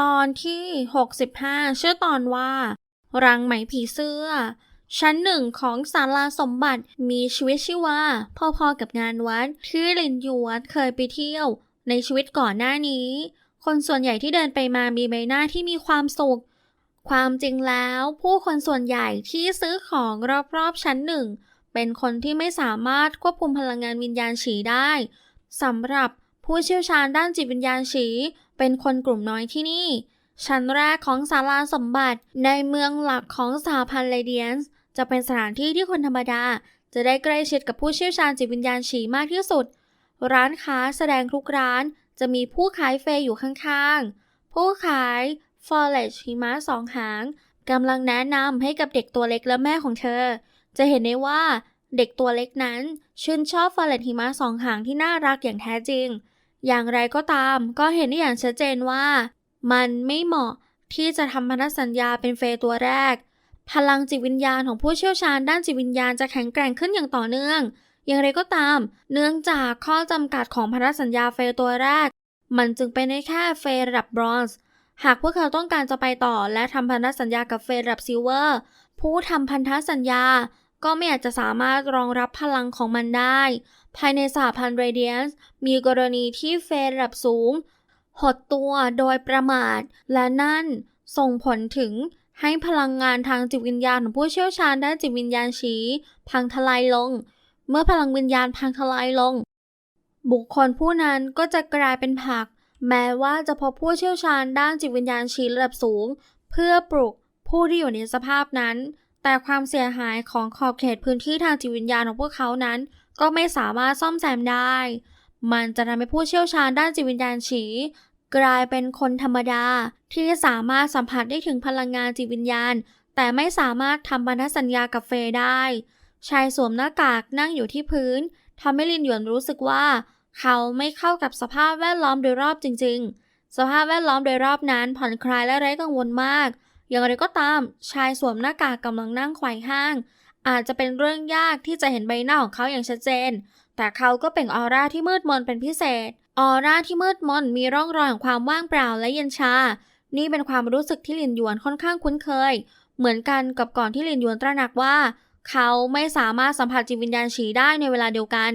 ตอนที่ 65 ชื่อตอนว่า รังไหมผีเสื้อ ชั้นหนึ่งของศาลาสมบัติมีชีวิตชีวาพอๆกับงานวัดที่ลินยูวัดเคยไปเที่ยว ในชีวิตก่อนหน้านี้ คนส่วนใหญ่ที่เดินไปมามีใบหน้าที่มีความสุข ความจริงแล้วผู้คนส่วนใหญ่ที่ซื้อของรอบๆชั้นหนึ่ง เป็นคนที่ไม่สามารถควบคุมพลังงานวิญญาณฉีได้สำหรับผู้เชี่ยวชาญด้านจิตวิญญาณฉี เป็นคนกลุ่มน้อยที่นี่ ชั้นแรกของศาลาสมบัติในเมืองหลักของสหพันธ์เลเดียนส์จะเป็นสถานที่ที่คนธรรมดา จะได้ใกล้ชิดกับผู้เชี่ยวชาญจิตวิญญาณฉีมากที่สุด ร้านค้าแสดงทุกร้าน จะมีผู้ขายเฟยอยู่ข้างๆ ผู้ขายฟอร์เรชหิมะสองหางกำลังแนะนำให้กับเด็กตัวเล็กและแม่ของเธอ จะเห็นได้ว่าเด็กตัวเล็กนั้น ชื่นชอบฟอร์เรชหิมะสองหางที่น่ารักอย่างแท้จริง อย่างไรก็ตามก็เห็นได้อย่างชัดเจนว่า มันไม่เหมาะที่จะทำพันธสัญญาเป็นเฟยตัวแรก พลังจิตวิญญาณของผู้เชี่ยวชาญด้านจิตวิญญาณจะแข็งแกร่งขึ้นอย่างต่อเนื่อง อย่างไรก็ตาม เนื่องจากข้อจำกัดของพันธสัญญาเฟยตัวแรก มันจึงเป็นได้แค่เฟยระดับบรอนซ์หากพวกเขาต้องการจะไปต่อและทำพันธสัญญากับเฟยระดับซิลเวอร์ ผู้ทำพันธสัญญา ก็ไม่อาจจะสามารถรองรับพลังของมันได้ ภายในสหพันธ์เรเดียนส์มีกรณีที่เฟยระดับสูง หดตัวโดยประมาท และนั่นส่งผลถึงให้พลังงานทางจิตวิญญาณของผู้เชี่ยวชาญด้านจิตวิญญาณชี้พังทลายลง เมื่อพลังวิญญาณพังทลายลง บุคคลผู้นั้นก็จะกลายเป็นผัก แม้ว่าจะพบผู้เชี่ยวชาญด้านจิตวิญญาณชี้ระดับสูง เพื่อปลุกผู้ที่อยู่ในสภาพนั้น แต่ความเสียหายของขอบเขตพื้นที่ทางจิตวิญญาณของพวกเขานั้น ก็ไม่สามารถซ่อมแซมได้ มันจะทำให้ผู้เชี่ยวชาญด้านจิตวิญญาณฉี กลายเป็นคนธรรมดา ที่สามารถสัมผัสได้ถึงพลังงานจิตวิญญาณ แต่ไม่สามารถทำพันธสัญญากับเฟยได้ ชายสวมหน้ากากนั่งอยู่ที่พื้นทำให้ลินหยวนรู้สึกว่า เขาไม่เข้ากับสภาพแวดล้อมโดยรอบจริง ๆ สภาพแวดล้อมโดยรอบนั้นผ่อนคลายและไร้กังวลมาก อย่างไรก็ตาม ชายสวมหน้ากากกำลังนั่งไขว่ห้าง อาจจะเป็นเรื่องยากที่จะเห็นใบหน้าของเขาอย่างชัดเจน แต่เขาก็เปล่งออร่าที่มืดมนเป็นพิเศษ ออร่าที่มืดมนมีร่องรอยของความว่างเปล่าและเย็นชา นี่เป็นความรู้สึกที่หลินหยวนค่อนข้างคุ้นเคย เหมือนกันกับก่อนที่หลินหยวนตระหนักว่า เขาไม่สามารถสัมผัสจิตวิญญาณฉีได้ในเวลาเดียวกัน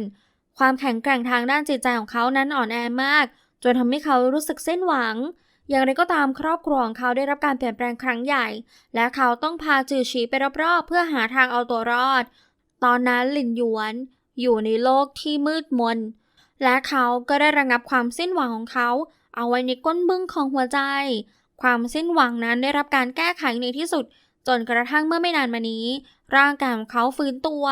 ความแข็งแกร่งทางด้านจิตใจของเขานั้นอ่อนแอมาก จนทำให้เขารู้สึกเส้นหวัง อย่างไรก็ตามครอบครัวของเขาได้รับการเปลี่ยนแปลงครั้งใหญ่ และเขาต้องพาจือฉีไปรอบๆเพื่อหาทางเอาตัวรอด ตอนนั้นหลินหยวน อยู่ในโลกที่มืดมน และเขาก็ได้ระงับความสิ้นหวังของเขา เอาไว้ในก้นบึ้งของหัวใจ ความสิ้นหวังนั้นได้รับการแก้ไขในที่สุด จนกระทั่งเมื่อไม่นานมานี้ ร่างกายของเขาฟื้นตัว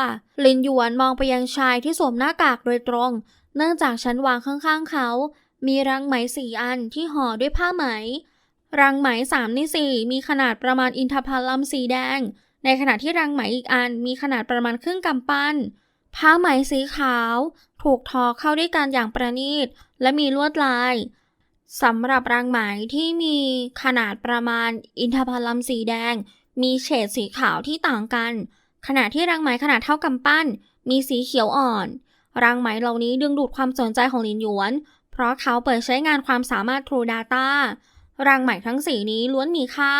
ลินหยวนมองไปยังชายที่สวมหน้ากากโดยตรง เนื่องจากชั้นวางข้างๆเขา มีรังไหมสี่อันที่ห่อด้วยผ้าไหม รังไหมสามในสี่มีขนาดประมาณอินทผลัมสีแดง ในขณะที่รังไหมอีกอันมีขนาดประมาณครึ่งกำปั้น ผ้าไหมสีขาว ถูกทอเข้าด้วยกันอย่างประณีต และมีลวดลายสำหรับรังไหมที่มีขนาดประมาณอินทผลัมสีแดง มีเฉดสีขาวที่ต่างกัน ขณะที่รังไหมขนาดเท่ากำปั้น มีสีเขียวอ่อน รังไหมเหล่านี้ดึงดูดความสนใจของหลินหยวน เพราะเขาเปิดใช้งานความสามารถ True Data รังไหม่ทั้งสีนี้ล้วนมีค่า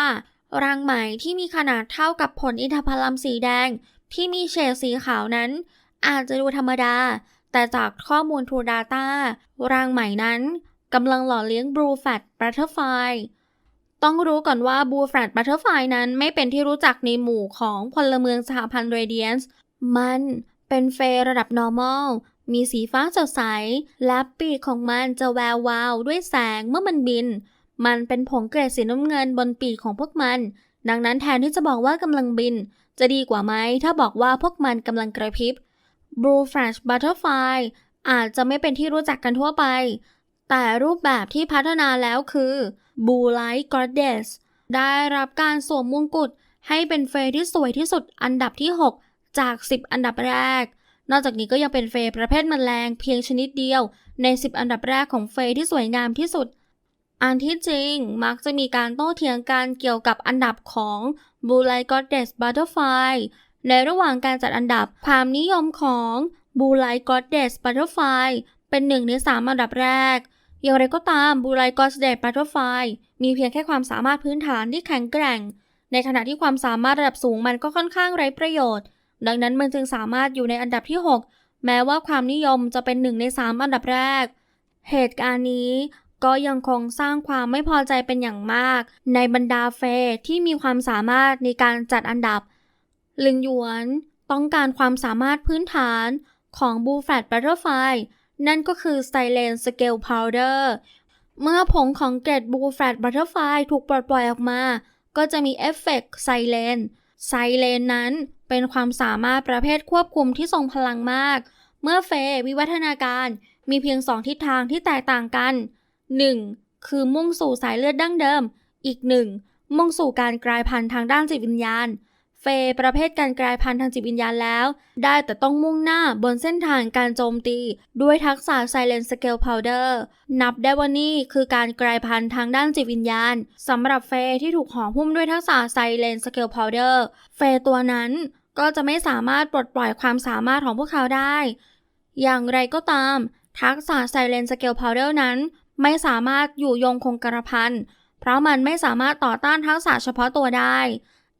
รังไหม่ที่มีขนาดเท่ากับผลอินทผลัมสีแดง ที่มีเฉดสีขาวนั้น อาจจะดูธรรมดา แต่จากข้อมูล True Data รังไหม่นั้นกำลังหล่อเลี้ยง Blue Fat Butterfly ต้องรู้ก่อนว่า Blue Fat Butterfly นั้นไม่เป็นที่รู้จักในหมู่ของพลเมืองสหพันธ์ Radiance มันเป็นเฟย์ระดับ normal มีสีฟ้าสดใส และปีกของมันจะแวววาวด้วยแสงเมื่อมันบิน มันเป็นผงเกรดสีน้ำเงินบนปีกของพวกมัน ดังนั้นแทนที่จะบอกว่ากำลังบิน จะดีกว่าไหมถ้าบอกว่าพวกมันกำลังกระพริบ Blue Flash Butterfly อาจจะไม่เป็นที่รู้จักกันทั่วไป แต่รูปแบบที่พัฒนาแล้วคือ Blue Light Goddess ได้รับการสวมมงกุฎให้เป็นเฟยที่สวยที่สุดอันดับที่ 6 จาก 10 อันดับแรก นอกจากนี้ก็ยังเป็นเฟย์ประเภทแมลงเพียงชนิดเดียว ใน 10 อันดับแรกของเฟย์ที่สวยงามที่สุด อันที่จริงมักจะมีการโต้เถียงกันเกี่ยวกับอันดับของ Blue Light Goddess Butterfly ในระหว่างการจัดอันดับความนิยมของ Blue Light Goddess Butterfly เป็นหนึ่งในสามอันดับแรก อย่างไรก็ตาม Blue Light Goddess Butterfly มีเพียงแค่ความสามารถพื้นฐานที่แข็งแกร่ง ในขณะที่ความสามารถระดับสูงมันก็ค่อนข้างไร้ประโยชน์ ดังนั้นมันจึงสามารถอยู่ในอันดับที่ 6 แม้ว่าความนิยมจะเป็นหนึ่งใน 3 อันดับแรก เหตุการณ์นี้ก็ยังคงสร้างความไม่พอใจเป็นอย่างมาก ในบรรดาเฟที่มีความสามารถในการจัดอันดับ ลินหยวนต้องการความสามารถพื้นฐานของบูแฟตบัตเตอร์ไฟนั่นก็คือ Silent Scale Powder เมื่อผงของเกรดบูแฟตบัตเตอร์ไฟถูกปลดปล่อยออกมา ก็จะมีเอฟเฟกต์ไซเลนไซเลนนั้น เป็นความสามารถประเภทควบคุมที่ทรงพลังมาก เมื่อเฟวิวัฒนาการมีเพียงสองทิศทางที่แตกต่างกัน 1. คือมุ่งสู่สายเลือดดั้งเดิม อีกหนึ่งมุ่งสู่การกลายพันธุ์ทางด้านจิตวิญญาณ เฟประเภทการกลายพันธุ์ทางจิตวิญญาณแล้ว ได้แต่ต้องมุ่งหน้าบนเส้นทางการโจมตี ด้วยทักษะ Silent Scale Powder นับได้ว่านี่คือการกลายพันธุ์ทางด้านจิตวิญญาณสำหรับเฟที่ถูกห่อหุ้มด้วยทักษะ Silent Scale Powder เฟตัวนั้น ก็จะไม่สามารถปลดปล่อยความสามารถของพวกเขาได้ อย่างไรก็ตาม ทักษะ Silent Scale Powder นั้น ไม่สามารถอยู่ยงคงกระพัน เพราะมันไม่สามารถต่อต้านทักษะเฉพาะตัวได้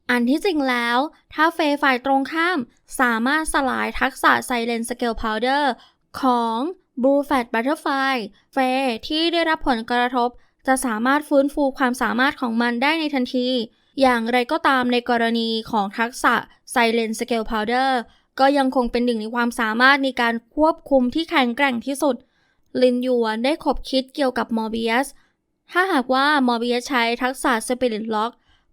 อันที่จริงแล้ว ถ้าเฟย์ฝ่ายตรงข้าม สามารถสลายทักษะ Silent Scale Powder ของ Blue Fat Butterfly เฟย์ที่ได้รับผลกระทบ จะสามารถฟื้นฟูความสามารถของมันได้ในทันที อย่างไรก็ตามในกรณีของทักษะ Silent Scale Powder ก็ยังคงเป็นหนึ่งในความสามารถในการควบคุมที่แข็งแกร่งที่สุด ลินยวนได้ขบคิดเกี่ยวกับมอร์เบียส ถ้าหากว่ามอร์เบียสใช้ทักษะ Spirit Lock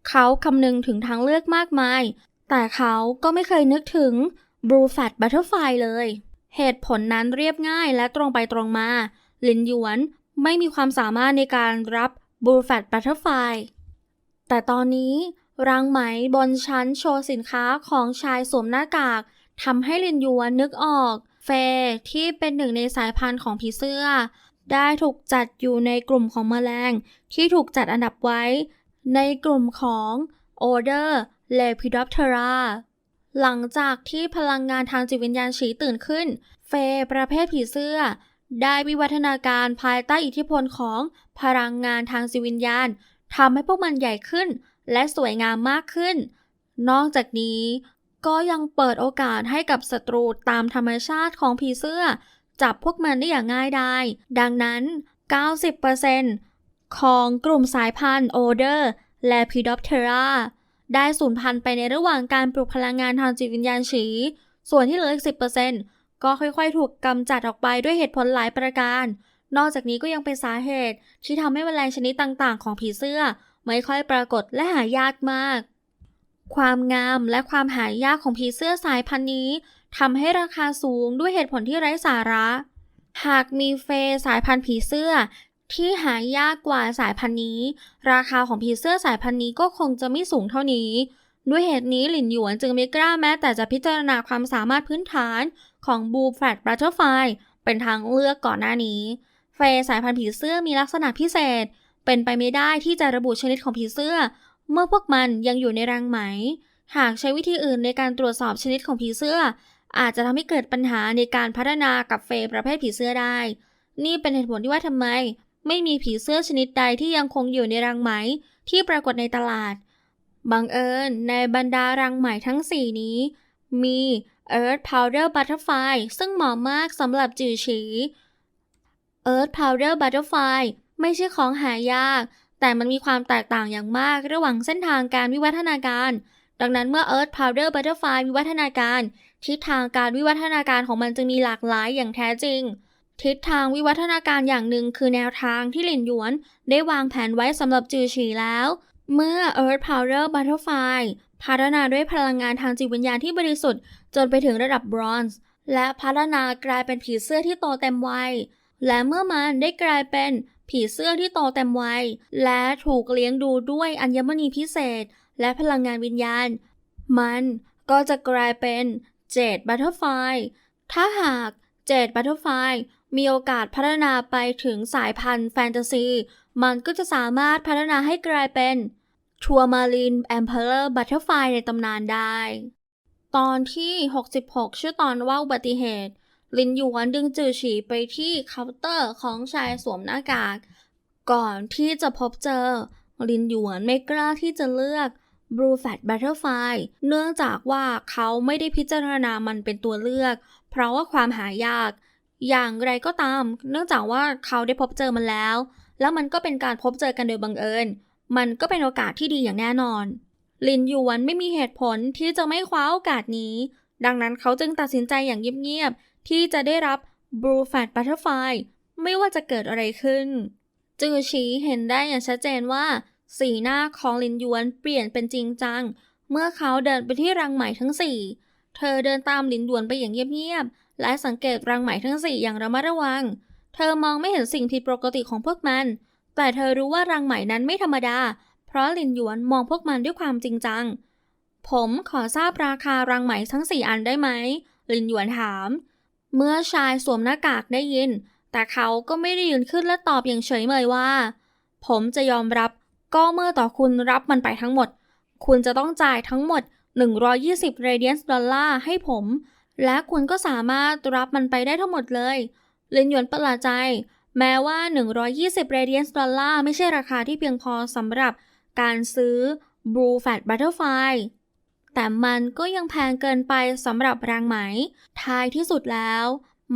เขาคำนึงถึงทางเลือกมากมาย แต่เขาก็ไม่เคยนึกถึง Blue Fat Butterfly เลย เหตุผลนั้นเรียบง่ายและตรงไปตรงมา ลินยวนไม่มีความสามารถในการรับ Blue Fat Butterfly แต่ตอนนี้รังไหมบนชั้นโชว์สินค้าของชายสวมหน้ากากทำให้ลินยวนนึกออก เฟย์ที่เป็นหนึ่งในสายพันธุ์ของผีเสื้อ ได้ถูกจัดอยู่ในกลุ่มของแมลง ที่ถูกจัดอันดับไว้ ในกลุ่มของ Order Lepidoptera หลังจากที่พลังงานทางจิตวิญญาณฉีตื่นขึ้น เฟย์ประเภทผีเสื้อ ได้วิวัฒนาการภายใต้อิทธิพลของพลังงานทางจิตวิญญาณ ทำให้พวกมันใหญ่ขึ้น และสวยงามมากขึ้น นอกจากนี้ก็ยังเปิดโอกาสให้กับศัตรูตามธรรมชาติของผีเสื้อ จับพวกมันได้อย่างง่ายดายดังนั้น 90%ของกลุ่มสายพันธุ์โอเดอร์และพิดอปเทราได้สูญพันธุ์ไปในระหว่างการปลุกพลังงานทางจิตวิญญาณฉี ส่วนที่เหลืออีก10%ก็ค่อยๆ ถูกกำจัดออกไปด้วยเหตุผลหลายประการ นอกจากนี้ก็ยังเป็นสาเหตุ ที่ทำให้แมลงชนิดต่างๆ ของผีเสื้อ ไม่ค่อยปรากฏและหายากมาก ความงามและความหายากของผีเสื้อสายพันธุ์นี้ทำให้ราคาสูงด้วยเหตุผลที่ไร้สาระ หากมีเฟสายพันธุ์ผีเสื้อ ที่หายากกว่าสายพันธุ์นี้ ราคาของผีเสื้อสายพันธุ์นี้ก็คงจะไม่สูงเท่านี้ด้วยเหตุนี้หลินหยวนจึงไม่กล้าแม้แต่จะพิจารณาความสามารถพื้นฐานของบูแฟตบัตเตอร์ไฟเป็นทางเลือกก่อนหน้านี้ เฟยสายพันธุ์ผีเสื้อมีลักษณะพิเศษ เป็นไปไม่ได้ที่จะระบุชนิดของผีเสื้อ เมื่อพวกมันยังอยู่ในรังไหม หากใช้วิธีอื่นในการตรวจสอบชนิดของผีเสื้อ อาจจะทำให้เกิดปัญหาในการพัฒนากับเฟยประเภทผีเสื้อได้ นี่เป็นเหตุผลที่ว่าทำไม ไม่มีผีเสื้อชนิดใดที่ยังคงอยู่ในรังไหม ที่ปรากฏในตลาด บังเอิญในบรรดารังไหมทั้ง 4 นี้ มี Earth Powder Butterfly ซึ่งเหมาะมากสำหรับจือฉี Earth Powder Butterfly ไม่ใช่ของหายาก แต่มันมีความแตกต่างอย่างมากระหว่างเส้นทางการวิวัฒนาการ ดังนั้นเมื่อ Earth Powder Butterfly วิวัฒนาการ ทิศทางการวิวัฒนาการของมันจึงมีหลากหลายอย่างแท้จริง ทิศทางวิวัฒนาการอย่างหนึ่งคือแนวทางที่หลินหยวน ได้วางแผนไว้สำหรับจือฉีแล้ว เมื่อ Earth Powder Butterfly พัฒนาด้วยพลังงานทางจิตวิญญาณที่บริสุทธิ์จนไปถึงระดับบรอนซ์และพัฒนากลายเป็นผีเสื้อที่โตเต็มวัย และเมื่อมันได้กลายเป็นผีเสื้อที่โตเต็มวัย และถูกเลี้ยงดูด้วยอัญมณีพิเศษ และพลังงานวิญญาณ มันก็จะกลายเป็นเจดบัตเตอร์ไฟถ้าหากเจดบัตเตอร์ไฟมีโอกาสพัฒนาไปถึงสายพันธุ์แฟนตาซี มันก็จะสามารถพัฒนาให้กลายเป็นทัวมารินแอมเพลอร์บัตเตอร์ไฟในตำนานได้ ตอนที่ 66 ชื่อตอนว่าอุบัติเหตุ ลินหยวนดึงจือฉีไปที่เคาน์เตอร์ของชายสวมหน้ากาก ก่อนที่จะพบเจอ ลินหยวนไม่กล้าที่จะเลือก Blue Fat Butterfly เนื่องจากว่าเขาไม่ได้พิจารณามันเป็นตัวเลือก เพราะว่าความหายาก อย่างไรก็ตาม เนื่องจากว่าเขาได้พบเจอมันแล้ว แล้วมันก็เป็นการพบเจอกันโดยบังเอิญ มันก็เป็นโอกาสที่ดีอย่างแน่นอนลินหยวนไม่มีเหตุผลที่จะไม่คว้าโอกาสนี้ ดังนั้นเขาจึงตัดสินใจอย่างเงียบ ที่จะได้รับ Blue Fat Butterfly ไม่ว่าจะเกิดอะไรขึ้น จือชีเห็นได้อย่างชัดเจนว่า สีหน้าของลินหยวนเปลี่ยนเป็นจริงจัง เมื่อเขาเดินไปที่รังไหมทั้งสี่เธอเดินตามลินหยวนไปอย่างเงียบๆและสังเกตรังไหมทั้งสี่อย่างระมัดระวัง เธอมองไม่เห็นสิ่งผิดปกติของพวกมัน แต่เธอรู้ว่ารังไหมนั้นไม่ธรรมดา เพราะลินหยวนมองพวกมันด้วยความจริงจัง ผมขอทราบราคารังไหมทั้งสี่อันได้ไหมลินหยวนถาม เมื่อชายสวมหน้ากากได้ยิน แต่เขาก็ไม่ได้ยืนขึ้นและตอบอย่างเฉยเมยว่า ผมจะยอมรับก็เมื่อต่อคุณรับมันไปทั้งหมด คุณจะต้องจ่ายทั้งหมด 120 radiance ดอลลาร์ให้ผม และคุณก็สามารถรับมันไปได้ทั้งหมดเลยลินหยวนประหลาดใจ แม้ว่า 120 radiance ดอลลาร์ไม่ใช่ราคาที่เพียงพอสำหรับการซื้อ Blue Fat Butterfly แต่มันก็ยังแพงเกินไปสำหรับรังไหม ท้ายที่สุดแล้ว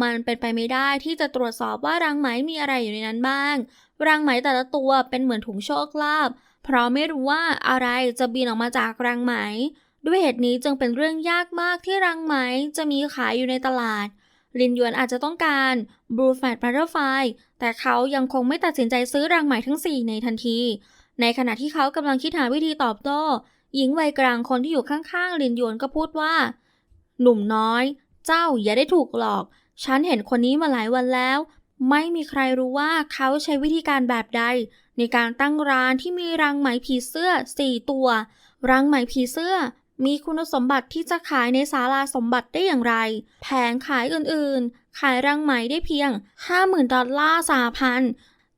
มันเป็นไปไม่ได้ที่จะตรวจสอบว่ารังไหมมีอะไรอยู่ในนั้นบ้างรังไหมแต่ละตัวเป็นเหมือนถุงโชคลาภ เพราะไม่รู้ว่าอะไรจะบินออกมาจากรังไหม ด้วยเหตุนี้จึงเป็นเรื่องยากมากที่รังไหมจะมีขายอยู่ในตลาด ลินยวนอาจจะต้องการ Blue Fat Butterfly แต่เขายังคงไม่ตัดสินใจซื้อรังไหมทั้ง 4 ในทันที ในขณะที่เขากำลังคิดหาวิธีตอบโต้ หญิงวัยกลางคนที่อยู่ข้างๆลินยวนก็พูดว่า หนุ่มน้อย เจ้าอย่าได้ถูกหลอก ฉันเห็นคนนี้มาหลายวันแล้ว ไม่มีใครรู้ว่าเขาใช้วิธีการแบบใด ในการตั้งร้านที่มีรังไหมผีเสื้อ4ตัว รังไหมผีเสื้อ มีคุณสมบัติที่จะขายในศาลาสมบัติได้อย่างไร แผงขายอื่นๆ ขายรังไหมได้เพียง 50,000ดอลลาร์สหพัน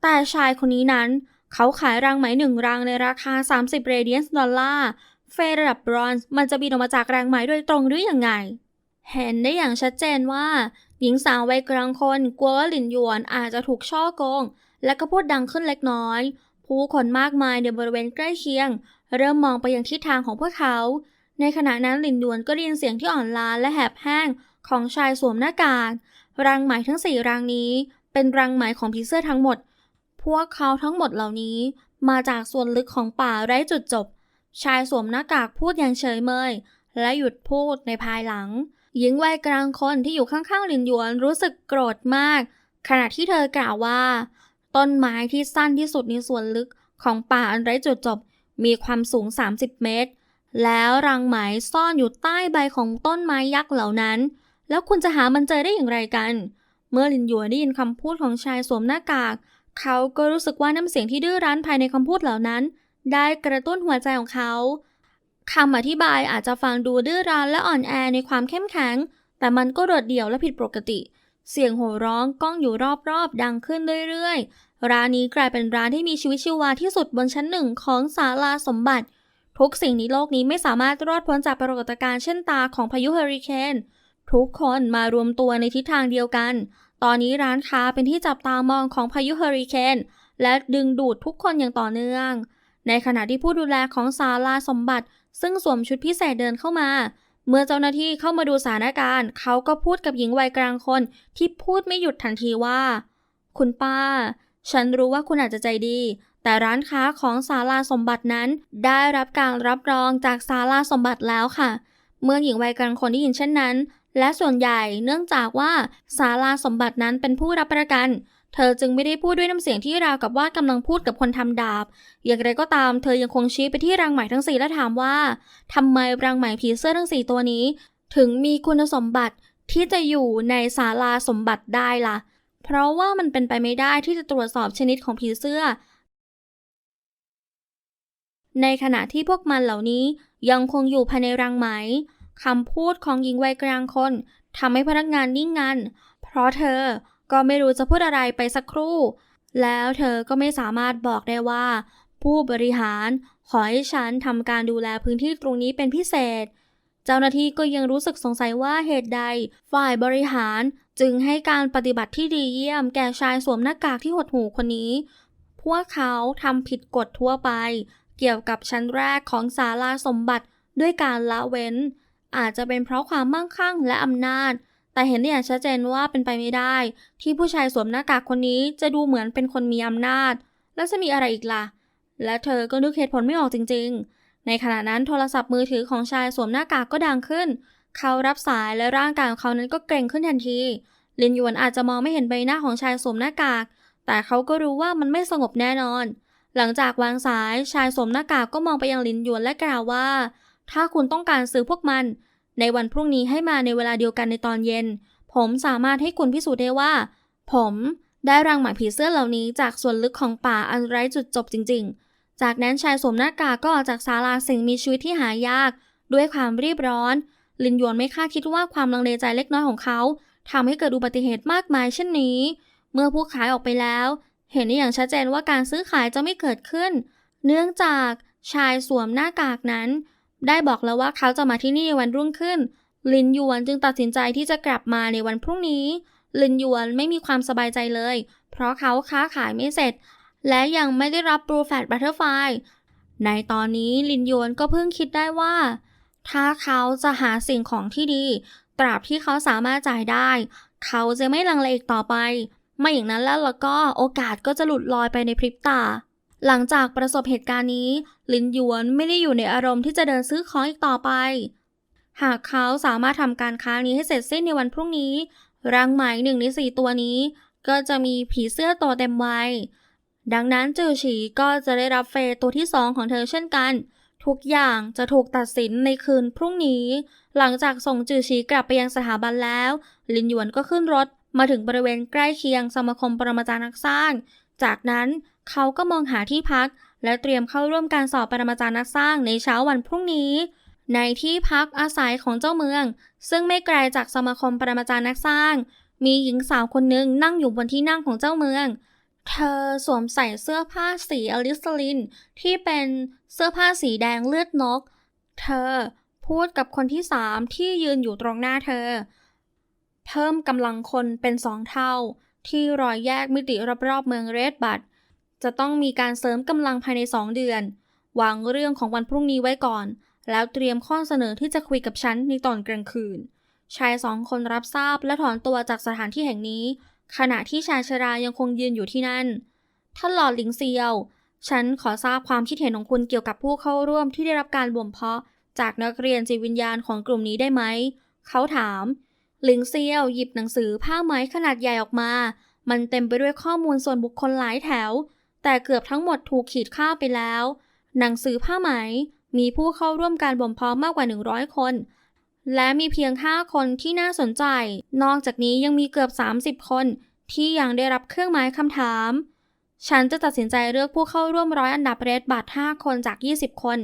แต่ชายคนนี้นั้น เขาขายรังไหมหนึ่งรังในราคา 30 เรเดียนดอลลาร์ เฟรระดับบรอนซ์มันจะบินออกมาจากรังไหมโดยตรงหรืออยังไง เห็นได้อย่างชัดเจนว่า หญิงสาววัยกลางคนกลัวว่าหลินหยวนอาจจะถูกช่อโกง และก็พูดดังขึ้นเล็กน้อย ผู้คนมากมายในบริเวณใกล้เคียง เริ่มมองไปยังทิศทางของพวกเขา ในขณะนั้นหลินหยวนก็ได้ยินเสียงที่อ่อนล้าและแหบแห้งของชายสวมหน้ากากรังไหมทั้งสี่รังนี้ เป็นรังไหมของผีเสื้อทั้งหมด พวกเขาทั้งหมดเหล่านี้ มาจากส่วนลึกของป่าไร้จุดจบ ชายสวมหน้ากากพูดอย่างเฉยเมย และหยุดพูดในภายหลัง หญิงวัยกลางคนที่อยู่ข้างๆหลินหยวนรู้สึกโกรธมาก ขณะที่เธอกล่าวว่า ต้นไม้ที่สั้นที่สุดในส่วนลึกของป่าอันไร้จุดจบ มีความสูง 30 เมตร แล้วรังไหมซ่อนอยู่ใต้ใบของต้นไม้ยักษ์เหล่านั้น แล้วคุณจะหามันเจอได้อย่างไรกัน เมื่อลินหยวนได้ยินคำพูดของชายสวมหน้ากาก เขาก็รู้สึกว่าน้ำเสียงที่ดื้อรั้นภายในคำพูดเหล่านั้น ได้กระตุ้นหัวใจของเขาคำอธิบายอาจจะฟังดูดื้อรั้นและอ่อนแอในความเข้มแข็ง แต่มันก็โดดเดี่ยวและผิดปกติ เสียงโห่ร้องก้องอยู่รอบๆ ดังขึ้นเรื่อยๆ ร้านนี้กลายเป็นร้านที่มีชีวิตชีวาที่สุดบนชั้นหนึ่งของศาลาสมบัติ ทุกสิ่งในโลกนี้ไม่สามารถรอดพ้นจากปรากฏการณ์เช่นตาของพายุเฮอริเคนทุกคนมารวมตัวในทิศทางเดียวกัน ตอนนี้ร้านค้าเป็นที่จับตามองของพายุเฮอริเคนและดึงดูดทุกคนอย่างต่อเนื่อง ในขณะที่ผู้ดูแลของศาลาสมบัติ ซึ่งสวมชุดพิเศษเดินเข้ามา เมื่อเจ้าหน้าที่เข้ามาดูสถานการณ์ เขาก็พูดกับหญิงวัยกลางคน ที่พูดไม่หยุดทันทีว่า คุณป้า ฉันรู้ว่าคุณอาจจะใจดี แต่ร้านค้าของศาลาสมบัตินั้น ได้รับการรับรองจากศาลาสมบัติแล้วค่ะ เมื่อหญิงวัยกลางคนได้ยินเช่นนั้น และส่วนใหญ่เนื่องจากว่าศาลาสมบัตินั้นเป็นผู้รับประกัน เธอจึงไม่ได้พูดด้วยน้ำเสียงที่ราวกับว่ากำลังพูดกับคนทำดาบ อย่างไรก็ตามเธอยังคงชี้ไปที่รังไหมทั้งสี่และถามว่าทำไมรังไหมผีเสื้อทั้งสี่ตัวนี้ ถึงมีคุณสมบัติที่จะอยู่ในศาลาสมบัติได้ล่ะ เพราะว่ามันเป็นไปไม่ได้ที่จะตรวจสอบชนิดของผีเสื้อ ในขณะที่พวกมันเหล่านี้ยังคงอยู่ภายในรังไหม คำพูดของหญิงวัยกลางคนทำให้พนักงานนิ่งงัน เพราะเธอก็ไม่รู้จะพูดอะไรไปสักครู่ แล้วเธอก็ไม่สามารถบอกได้ว่า ผู้บริหารขอให้ฉันทำการดูแลพื้นที่ตรงนี้เป็นพิเศษ เจ้าหน้าที่ก็ยังรู้สึกสงสัยว่าเหตุใด ฝ่ายบริหารจึงให้การปฏิบัติที่ดีเยี่ยมแก่ชายสวมหน้ากากที่หดหูคนนี้ พวกเขาทำผิดกฎทั่วไป เกี่ยวกับชั้นแรกของศาลาสมบัติด้วยการละเว้น อาจจะเป็นเพราะความมั่งคั่งและอำนาจ แต่เห็นได้อย่างชัดเจนว่าเป็นไปไม่ได้ ที่ผู้ชายสวมหน้ากากคนนี้จะดูเหมือนเป็นคนมีอำนาจ แล้วจะมีอะไรอีกล่ะ และเธอก็นึกเหตุผลไม่ออกจริง ๆ ในขณะนั้นโทรศัพท์มือถือของชายสวมหน้ากากก็ดังขึ้น เขารับสายและร่างกายของเขานั้นก็เกร็งขึ้นทันที ลินหยวนอาจจะมองไม่เห็นใบหน้าของชายสวมหน้ากาก แต่เขาก็รู้ว่ามันไม่สงบแน่นอนหลังจากวางสายชายสวมหน้ากากก็มองไปยังลินหยวนและกล่าวว่า ถ้าคุณต้องการซื้อพวกมัน ในวันพรุ่งนี้ให้มาในเวลาเดียวกันในตอนเย็น ผมสามารถให้คุณพิสูจน์ได้ว่า ผมได้รังหมาผีเสื้อเหล่านี้จากส่วนลึกของป่าอันไร้จุดจบจริง ๆ จากนั้นชายสวมหน้ากากก็ออกจากศาลาสิ่งมีชีวิตที่หายาก ด้วยความรีบร้อน ลินยวนไม่คาดคิดว่าความลังเลใจเล็กน้อยของเขาทำให้เกิดอุบัติเหตุมากมายเช่นนี้ เมื่อผู้ขายออกไปแล้ว เห็นได้อย่างชัดเจนว่าการซื้อขายจะไม่เกิดขึ้น เนื่องจากชายสวมหน้ากากนั้น ได้บอกแล้วว่าเขาจะมาที่นี่ในวันรุ่งขึ้น ลินยวนจึงตัดสินใจที่จะกลับมาในวันพรุ่งนี้ ลินยวนไม่มีความสบายใจเลย เพราะเขาค้าขายไม่เสร็จ และยังไม่ได้รับบลูแฟตบัตเตอร์ไฟในตอนนี้ลินยวนก็เพิ่งคิดได้ว่า ถ้าเขาจะหาสิ่งของที่ดี ตราบที่เขาสามารถจ่ายได้ เขาจะไม่ลังเลอีกต่อไป ไม่อย่างนั้นแล้วแล้วก็โอกาสก็จะหลุดลอยไปในพริบตา หลังจากประสบเหตุการณ์นี้ ลินหยวนไม่ได้อยู่ในอารมณ์ที่จะเดินซื้อของอีกต่อไป หากเขาสามารถทำการค้านี้ให้เสร็จสิ้นในวันพรุ่งนี้รังไหมหนึ่งในสี่ตัวนี้ ก็จะมีผีเสื้อตัวเต็มวัยดังนั้นจือฉีก็จะได้รับเฟย์ตัวที่สองของเธอเช่นกัน ทุกอย่างจะถูกตัดสินในคืนพรุ่งนี้ หลังจากส่งจือฉีกลับไปยังสถาบันแล้ว ลินหยวนก็ขึ้นรถมาถึงบริเวณใกล้เคียงสมาคมปรมาจารย์นักสร้าง จากนั้น เขาก็มองหาที่พัก และเตรียมเข้าร่วมการสอบปรมาจารย์นักสร้างในเช้าวันพรุ่งนี้ ในที่พักอาศัยของเจ้าเมือง ซึ่งไม่ไกลจากสมาคมปรมาจารย์นักสร้าง มีหญิงสาวคนหนึ่งนั่งอยู่บนที่นั่งของเจ้าเมือง เธอสวมใส่เสื้อผ้าสีอลิสลิน ที่เป็นเสื้อผ้าสีแดงเลือดนก เธอพูดกับคนที่สามที่ยืนอยู่ตรงหน้าเธอ เพิ่มกำลังคนเป็นสองเท่า ที่รอยแยกมิติรอบๆเมืองเรดบัต จะต้องมีการเสริมกำลังภายในสองเดือน วางเรื่องของวันพรุ่งนี้ไว้ก่อน แล้วเตรียมข้อเสนอที่จะคุยกับฉันในตอนกลางคืน ชายสองคนรับทราบและถอนตัวจากสถานที่แห่งนี้ ขณะที่ชายชรายังคงยืนอยู่ที่นั่นท่านหลอดหลิงเซียว ฉันขอทราบความคิดเห็นของคุณเกี่ยวกับผู้เข้าร่วมที่ได้รับการบ่มเพาะ จากนักเรียนจิตวิญญาณของกลุ่มนี้ได้ไหม เขาถามหลิงเซียวหยิบหนังสือผ้าไหมขนาดใหญ่ออกมา มันเต็มไปด้วยข้อมูลส่วนบุคคลหลายแถว แต่เกือบทั้งหมดถูกขีดค่าไปแล้ว หนังสือผ้าไหม มีผู้เข้าร่วมการบ่มเพาะมากกว่า 100 คน และมีเพียง 5 คนที่น่าสนใจ นอกจากนี้ยังมีเกือบ 30 คนที่ยังได้รับเครื่องหมายคำถาม ฉันจะตัดสินใจเลือกผู้เข้าร่วมร้อยอันดับเรดบัต5คนจาก 20 คน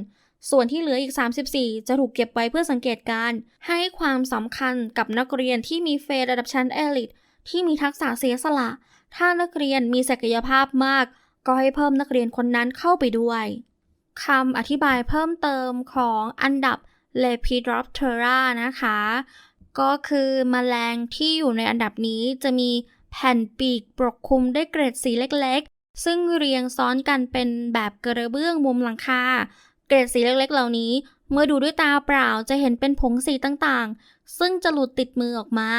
ส่วนที่เหลืออีก 34 จะถูกเก็บไว้เพื่อสังเกตการ ให้ความสำคัญกับนักเรียนที่มีเฟระดับชั้นเอลิทที่มีทักษะเสียสละ ถ้านักเรียนมีศักยภาพมาก ก็ให้เพิ่มนักเรียนคนนั้นเข้าไปด้วยคำอธิบายเพิ่มเติมของอันดับ Lepidoptera นะคะ ก็คือมแมลงที่อยู่ในอันดับนี้จะมีแผ่นปีกปกคลุมด้วยเกร็ดสีเล็กๆ ซึ่งเรียงซ้อนกันเป็นแบบกระเบื้องมุมหลังคา เกร็ดสีเล็กๆ เหล่านี้ เมื่อดูด้วยตาเปล่าจะเห็นเป็นผงสีต่างๆ ซึ่งจะหลุดติดมือออกมา